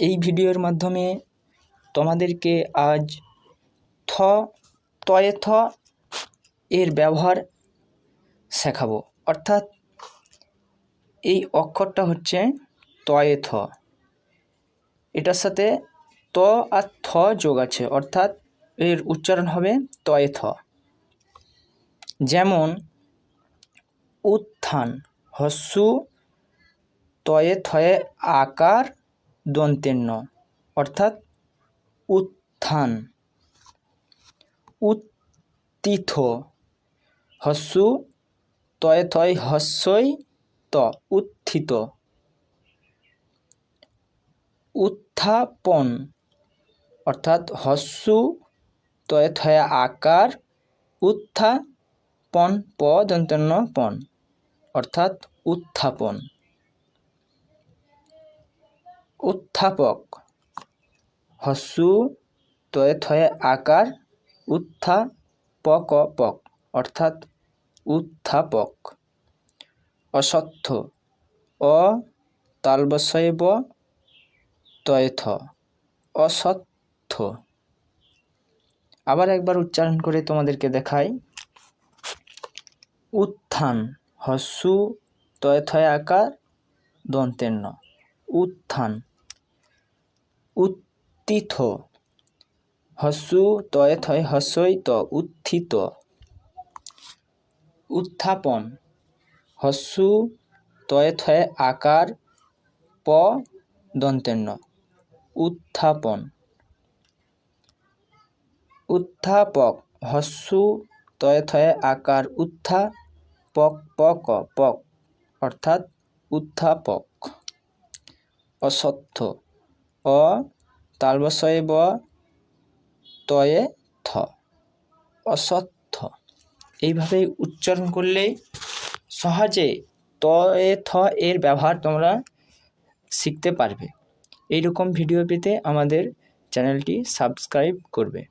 এই ভিডিওর মাধ্যমে তোমাদেরকে আজ থ, তয়ে থ এর ব্যবহার শেখাবো। অর্থাৎ এই অক্ষরটা হচ্ছে তয়ে থ। এটার সাথে ত আর থ যোগ আছে, অর্থাৎ এর উচ্চারণ হবে তয়ে থ। যেমন, উত্থান, হস্যু, তয়ে থয়ে আকার দন্তেন্য অর্থাৎ উত্থান। উত্থিত, হস্যু তয়ে থয় হস্যই ত, উত্থিত। উত্থাপন, অর্থাৎ হস্যু তয়ে থয়ে আকার, উত্থাপন, প দন্তন্য পন, অর্থাৎ উত্থাপন। উত্থাপক। হস্যু তয়ে থয়ে আকার উত্থাপক পক অর্থাৎ উত্থাপক। অসত্য। অ তালবশয় ব তয়ে থ। অসত্য। আবার একবার উচ্চারণ করে তোমাদেরকে দেখাই। উত্থান। হস্যু তয়ে থয়ে আকার দন্তেন্ন উত্থান। উত্থিত। হস্যু তয়ে থয় হস্যইত উত্থিত। উত্থাপন। হস্যু তয়ে থয়ে আকার প দন্তেন্ন উত্থাপন। উত্থাপক। হস্যু তয়ে থয়ে আকার উত্থা পক পক পক। অর্থাৎ উত্থাপক। অসত্য। অ তালবশয়ে ব, তয়ে থ। অসত্য। এইভাবে উচ্চারণ করলে সহজে তয়ে থ এর ব্যবহার তোমরা শিখতে পারবে। এইরকম ভিডিও পেতে আমাদের চ্যানেলটি সাবস্ক্রাইব করবে।